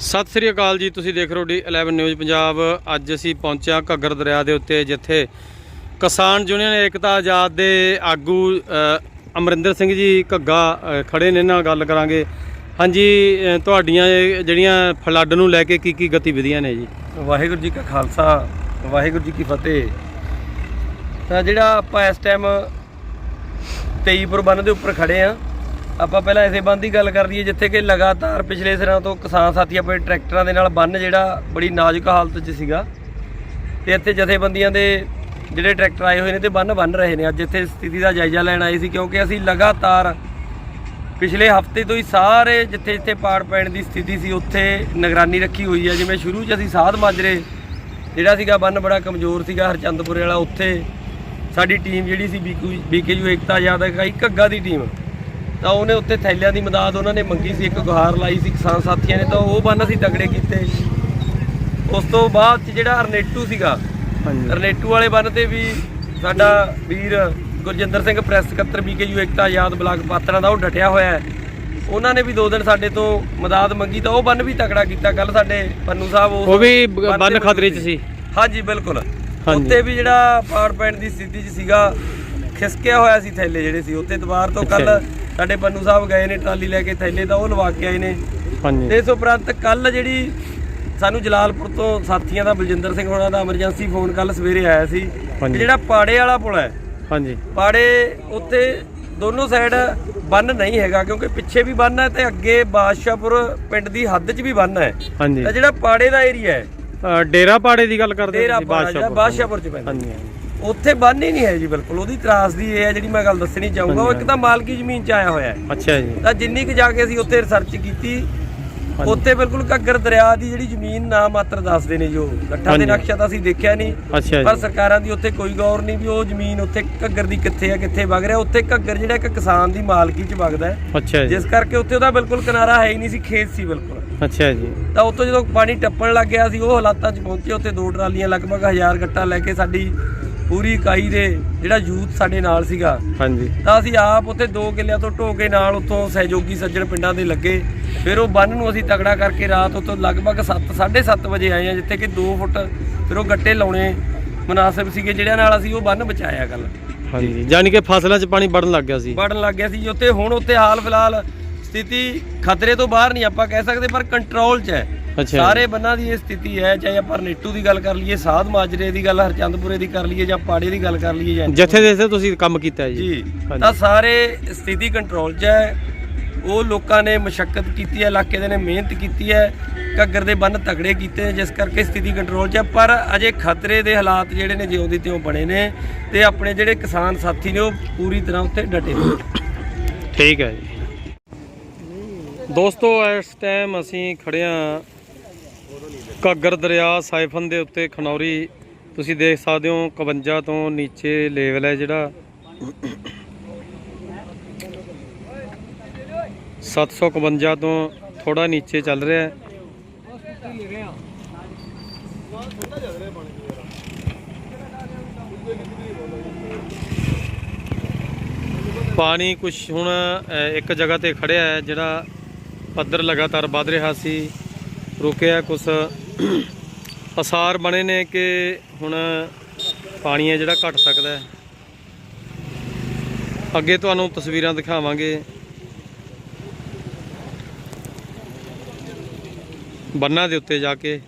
ਸਤਿ ਸ੍ਰੀ ਅਕਾਲ ਜੀ ਤੁਸੀਂ ਦੇਖ ਰਹੇ ਹੋ ਡੀ 11 ਨਿਊਜ਼ ਪੰਜਾਬ। ਅੱਜ ਅਸੀਂ ਪਹੁੰਚਿਆ ਘੱਗਰ ਦਰਿਆ ਦੇ ਉੱਤੇ ਜਿੱਥੇ ਕਿਸਾਨ ਯੂਨੀਅਨ ਏਕਤਾ ਆਜ਼ਾਦ ਦੇ ਆਗੂ ਅਮਰਿੰਦਰ ਸਿੰਘ ਜੀ ਘੱਗਾ ਅ, ਖੜੇ ਨੇ ਇਹਨਾਂ ਨਾਲ ਗੱਲ ਕਰਾਂਗੇ। ਹਾਂਜੀ ਤੁਹਾਡੀਆਂ ਜਿਹੜੀਆਂ ਫਲੱਡ ਨੂੰ ਲੈ ਕੇ ਕੀ ਕੀ ਗਤੀਵਿਧੀਆਂ ਨੇ ਜੀ? ਵਾਹਿਗੁਰੂ ਜੀ ਕਾ ਖਾਲਸਾ ਵਾਹਿਗੁਰੂ ਜੀ ਕੀ ਫਤਿਹ। ਤਾਂ ਜਿਹੜਾ ਆਪਾਂ ਇਸ ਟਾਈਮ 23 ਬੰਨ ਦੇ ਉੱਪਰ ਖੜੇ ਆ ਆਪਾਂ ਪਹਿਲਾਂ ਇਸੇ ਬੰਦ ਦੀ ਗੱਲ ਕਰ ਲਈਏ, ਜਿੱਥੇ ਕਿ ਲਗਾਤਾਰ ਪਿਛਲੇ ਸਿਰਾਂ ਤੋਂ ਕਿਸਾਨ ਸਾਥੀ ਆਪਣੇ ਟਰੈਕਟਰਾਂ ਦੇ ਨਾਲ ਬੰਨ ਜਿਹੜਾ ਬੜੀ ਨਾਜ਼ੁਕ ਹਾਲਤ 'ਚ ਸੀਗਾ। ਤੇ ਇੱਥੇ ਜਥੇਬੰਦੀਆਂ ਦੇ ਜਿਹੜੇ ਟਰੈਕਟਰ ਆਏ ਹੋਏ ਨੇ ਤੇ ਬੰਨ ਬੰਨ ਰਹੇ ਨੇ। ਅੱਜ ਇੱਥੇ ਸਥਿਤੀ ਦਾ ਜਾਇਜ਼ਾ ਲੈਣ ਆਏ ਸੀ ਕਿਉਂਕਿ ਅਸੀਂ ਲਗਾਤਾਰ ਪਿਛਲੇ ਹਫ਼ਤੇ ਤੋਂ ਹੀ ਸਾਰੇ ਜਿੱਥੇ ਜਿੱਥੇ ਪਾੜ ਪੈਣ ਦੀ ਸਥਿਤੀ ਸੀ, ਉੱਥੇ ਨਿਗਰਾਨੀ ਰੱਖੀ ਹੋਈ ਹੈ ਜਿਵੇਂ ਸ਼ੁਰੂ 'ਚ ਅਸੀਂ ਸਾਧ ਮਾਜਰੇ ਜਿਹੜਾ ਸੀਗਾ ਬੰਨ ਬੜਾ ਕਮਜ਼ੋਰ ਸੀਗਾ, ਹਰਚੰਦਪੁਰੇ ਵਾਲਾ। ਉੱਥੇ ਸਾਡੀ ਟੀਮ ਜਿਹੜੀ ਸੀ ਬੀਕੂ ਬੀਕੇਯੂ ਏਕਤਾ ਆਜ਼ਾਦ ਇਕਾਈ ਘੱਗਾ ਦੀ ਟੀਮ ਤਾਂ ਉਹਨੇ ਉੱਥੇ ਥੈਲਿਆਂ ਦੀ ਮਦਦ ਉਹਨਾਂ ਨੇ ਮੰਗੀ ਸੀ ਇੱਕ ਗੁਹਾਰ ਲਾਈ ਸੀ ਕਿਸਾਨ ਸਾਥੀਆਂ ਨੇ ਤਾਂ ਉਹ ਬੰਨ ਅਸੀਂ ਤਗੜੇ ਕੀਤੇ। ਉਸ ਤੋਂ ਬਾਅਦ 'ਚ ਜਿਹੜਾ ਅਰਨੇਟੂ ਸੀਗਾ ਹਾਂਜੀ। ਰਨੇਟੂ ਵਾਲੇ ਬੰਨ ਤੇ ਵੀ ਸਾਡਾ ਵੀਰ ਗੁਰਜਿੰਦਰ ਸਿੰਘ ਪ੍ਰੈਸ ਸਕੱਤਰ ਬੀਕੇਯੂ ਏਕਤਾ ਆਜ਼ਾਦ ਬਲਾਕ ਪਾਤੜਾਂ ਦਾ ਉਹ ਡਟਿਆ ਹੋਇਆ ਹੈ। ਉਹਨਾਂ ਨੇ ਵੀ ਦੋ ਦਿਨ ਸਾਡੇ ਤੋਂ ਮਦਦ ਮੰਗੀ ਤਾਂ ਉਹ ਬੰਨ ਵੀ ਤਕੜਾ ਕੀਤਾ ਕੱਲ ਸਾਡੇ ਪੰਨੂ ਸਾਹਿਬ ਉਹ ਵੀ ਬੰਨ ਖਤਰੇ 'ਚ ਸੀ। ਹਾਂਜੀ ਬਿਲਕੁਲ। ਉੱਤੇ ਵੀ ਜਿਹੜਾ ਪਾੜ ਪੈਣ ਦੀ ਸਥਿਤੀ 'ਚ ਸੀਗਾ ਖਿਸਕਿਆ ਹੋਇਆ ਸੀ ਥੈਲੇ ਜਿਹੜੇ ਸੀ ਉੱਤੇ ਦੁਬਾਰ ਤੋਂ ਕੱਲ ਸਾਡੇ ਪੰਨੂ ਸਾਹਿਬ ਗਏ ਨੇ ਟਰਾਲੀ ਲੈ ਕੇ ਥੈਲੇ ਤਾਂ ਉਹ ਲਵਾ ਕੇ ਆਏ ਨੇ। ਹਾਂਜੀ। ਤੇ ਇਸ ਉਪਰੰਤ ਕੱਲ ਜਿਹੜੀ ਸਾਨੂੰ ਜਲਾਲਪੁਰ ਤੋਂ ਸਾਥੀਆਂ ਦਾ ਬਲਜਿੰਦਰ ਸਿੰਘ ਹੋਣਾ ਦਾ ਐਮਰਜੈਂਸੀ ਫੋਨ ਕੱਲ ਸਵੇਰੇ ਆਇਆ ਸੀ। ਕਿ। ਜਿਹੜਾ ਪਾੜੇ ਵਾਲਾ ਪੁਲ ਹੈ ਹਾਂਜੀ। ਪਾੜੇ ਉੱਤੇ ਦੋਨੋਂ ਸਾਈਡ ਬੰਨ ਨਹੀਂ ਹੈਗਾ ਕਿਉਂਕਿ ਪਿੱਛੇ ਵੀ ਬੰਨ ਹੈ ਤੇ ਅੱਗੇ ਬਾਦਸ਼ਾਹਪੁਰ ਪਿੰਡ ਦੀ ਹੱਦ 'ਚ ਵੀ ਬੰਨ ਹੈ। ਹਾਂਜੀ। ਤਾਂ ਜਿਹੜਾ ਪਾੜੇ ਦਾ ਏਰੀਆ ਹੈ ਡੇਰਾ ਪਾੜੇ ਦੀ ਗੱਲ ਕਰਦੇ ਜਿਹੜਾ ਬਾਦਸ਼ਾਹਪੁਰ 'ਚ ਪੈਂਦਾ। ਹਾਂਜੀ। ਉੱਥੇ ਬੰਨ ਹੀ ਨਹੀਂ ਹੈ ਜੀ ਬਿਲਕੁਲ। ਉਹਦੀ ਤਰਾਸਦੀ ਇਹ ਹੈ ਜਿਹੜੀ ਮੈਂ ਗੱਲ ਦੱਸਣੀ ਚਾਹੂੰਗਾ ਉਹ ਇੱਕ ਤਾਂ ਮਾਲਕੀ ਜ਼ਮੀਨ 'ਚ ਆਇਆ ਹੋਇਆ ਹੈ। ਅੱਛਾ ਜੀ। ਤਾਂ ਜਿੰਨੀ ਕੁ ਜਾ ਕੇ ਅਸੀਂ ਉੱਥੇ ਰਿਸਰਚ ਕੀਤੀ ਉੱਥੇ ਬਿਲਕੁਲ ਘੱਗਰ ਦਰਿਆ ਦੀ ਜਿਹੜੀ ਜ਼ਮੀਨ ਨਾ ਮਾਤਰ ਦੱਸਦੇ ਨੇ ਜੋ ਲੱਠਾਂ ਦੇ। ਨਕਸ਼ਾ ਤਾਂ ਅਸੀਂ ਦੇਖਿਆ ਨਹੀਂ ਪਰ ਸਰਕਾਰਾਂ ਦੀ ਉੱਥੇ ਕੋਈ ਗੌਰ ਨਹੀਂ ਵੀ ਉਹ ਜ਼ਮੀਨ ਉੱਥੇ ਘੱਗਰ ਦੀ ਕਿੱਥੇ ਆ ਕਿੱਥੇ ਵਗ ਰਿਹਾ। ਉੱਥੇ ਘੱਗਰ ਜਿਹੜਾ ਇੱਕ ਕਿਸਾਨ ਦੀ ਮਾਲਕੀ 'ਚ ਵਗਦਾ ਹੈ। ਅੱਛਾ ਜੀ। ਜਿਸ ਕਰਕੇ ਉੱਥੇ ਉਹਦਾ ਬਿਲਕੁਲ ਕਿਨਾਰਾ ਹੈ ਹੀ ਨਹੀਂ ਸੀ ਖੇਤ ਸੀ ਬਿਲਕੁਲ। ਅੱਛਾ ਜੀ। ਤਾਂ ਉੱਥੋਂ ਜਦੋਂ ਪਾਣੀ ਟੱਪਣ ਲੱਗ ਗਿਆ ਸੀ ਉਹ ਹਾਲਾਤਾਂ 'ਚ ਪਹੁੰਚੇ। ਉੱਥੇ ਦੋ ਟਰਾਲੀਆਂ ਲਗਭਗ 1000 ਗੱਟਾ ਲੈ ਕੇ ਸਾਡੀ ਪੂਰੀ ਇਕਾਈ ਦੇ ਜਿਹੜਾ ਯੂਥ ਸਾਡੇ ਨਾਲ ਸੀਗਾ। ਹਾਂਜੀ। ਤਾਂ ਅਸੀਂ ਆਪ ਉੱਥੇ ਦੋ ਕਿੱਲਿਆਂ ਤੋਂ ਢੋ ਨਾਲ ਉੱਥੋਂ ਸਹਿਯੋਗੀ ਸੱਜਣ ਪਿੰਡਾਂ ਦੇ ਲੱਗੇ। ਫਿਰ ਉਹ ਬੰਨ ਨੂੰ ਅਸੀਂ ਤਗੜਾ ਕਰਕੇ ਰਾਤ ਉੱਥੋਂ ਲਗਭਗ 7 7:30 ਵਜੇ ਆਏ ਆ ਜਿੱਥੇ ਕਿ 2 ਫੁੱਟ ਫਿਰ ਉਹ ਗੱਟੇ ਲਾਉਣੇ ਮناسب ਸੀਗੇ ਜਿਹੜਿਆਂ ਨਾਲ ਅਸੀਂ ਉਹ ਬੰਨ ਬਚਾਇਆ ਗੱਲ ਹਾਂਜੀ। ਯਾਨੀ ਕਿ ਫਸਲਾਂ 'ਚ ਪਾਣੀ ਵੜਨ ਲੱਗ ਗਿਆ ਸੀ। ਵੜਨ ਲੱਗ ਗਿਆ ਸੀ ਉੱਥੇ ਹੁਣ ਉੱਥੇ ਹਾਲ ਫਿਲਹਾਲ ਸਥਿਤੀ ਖਤਰੇ ਤੋਂ ਬਾਹਰ ਨਹੀਂ ਆਪਾਂ ਕਹਿ ਸਕਦੇ ਪਰ ਕੰਟਰੋਲ 'ਚ ਹੈ। ਸਾਰੇ ਬੰਨਾਂ ਦੀ ਇਹ ਸਥਿਤੀ ਹੈ ਚਾਹੇ ਆਪਾਂ ਨੇਟੂ ਦੀ ਗੱਲ ਕਰ ਲਈਏ ਸਾਧ ਮਾਜਰੇ ਦੀ ਗੱਲ ਹਰਚੰਦਪੁਰੇ ਦੀ ਕਰ ਲਈਏ ਜਾਂ ਪਾੜੇ ਦੀ ਗੱਲ ਕਰ ਲਈਏ ਜਾਂ ਜਿੱਥੇ ਜਿੱਥੇ ਤੁਸੀਂ ਕੰਮ ਕੀਤਾ ਹੈ ਜੀ। ਤਾਂ ਸਾਰੇ ਸਥਿਤੀ ਕੰਟਰੋਲ 'ਚ ਹੈ। ਉਹ ਲੋਕਾਂ ਨੇ ਮਸ਼ੱਕਤ ਕੀਤੀ ਹੈ ਇਲਾਕੇ ਦੇ ਨੇ ਮਿਹਨਤ ਕੀਤੀ ਹੈ ਘੱਗਰ ਦੇ ਬੰਨ ਤਗੜੇ ਕੀਤੇ ਨੇ ਜਿਸ ਕਰਕੇ ਸਥਿਤੀ ਕੰਟਰੋਲ 'ਚ ਹੈ। ਪਰ ਅਜੇ ਖਤਰੇ ਦੇ ਹਾਲਾਤ ਜਿਹੜੇ ਨੇ ਜਿਉਂ ਦੀ ਤਿਉਂ ਬਣੇ ਨੇ ਤੇ ਆਪਣੇ ਜਿਹੜੇ ਕਿਸਾਨ ਸਾਥੀ ਨੇ ਉਹ ਪੂਰੀ ਤਰ੍ਹਾਂ ਉੱਥੇ ਡਟੇ ਨੇ। ਠੀਕ ਹੈ ਜੀ। ਦੋਸਤੋ ਇਸ ਟਾਈਮ ਅਸੀਂ ਖੜੇ ਹਾਂ ਘੱਗਰ ਦਰਿਆ ਸਾਈਫਨ ਦੇ ਉੱਤੇ ਖਨੌਰੀ। ਤੁਸੀਂ ਦੇਖ ਸਕਦੇ ਹੋ 51 ਤੋਂ ਨੀਚੇ ਲੈਵਲ ਹੈ ਜਿਹੜਾ। 751 ਤੋਂ ਥੋੜਾ ਨੀਚੇ ਚੱਲ ਰਿਹਾ ਹੈ। ਪਾਣੀ ਕੁਝ ਹੁਣ ਇੱਕ ਜਗ੍ਹਾ ਤੇ ਖੜਿਆ ਹੈ ਜਿਹੜਾ ਪੱਧਰ ਲਗਾਤਾਰ ਵੱਧ ਰਿਹਾ ਸੀ। ਰੁਕਿਆ ਕੁਝ ਅਸਾਰ ਬਣੇ ਨੇ ਕਿ ਹੁਣ ਪਾਣੀ ਹੈ ਜਿਹੜਾ ਘਟ ਸਕਦਾ ਹੈ। ਅੱਗੇ ਤੁਹਾਨੂੰ ਤਸਵੀਰਾਂ ਦਿਖਾਵਾਂਗੇ। ਬੰਨਾਂ ਦੇ ਉੱਤੇ ਜਾ ਕੇ।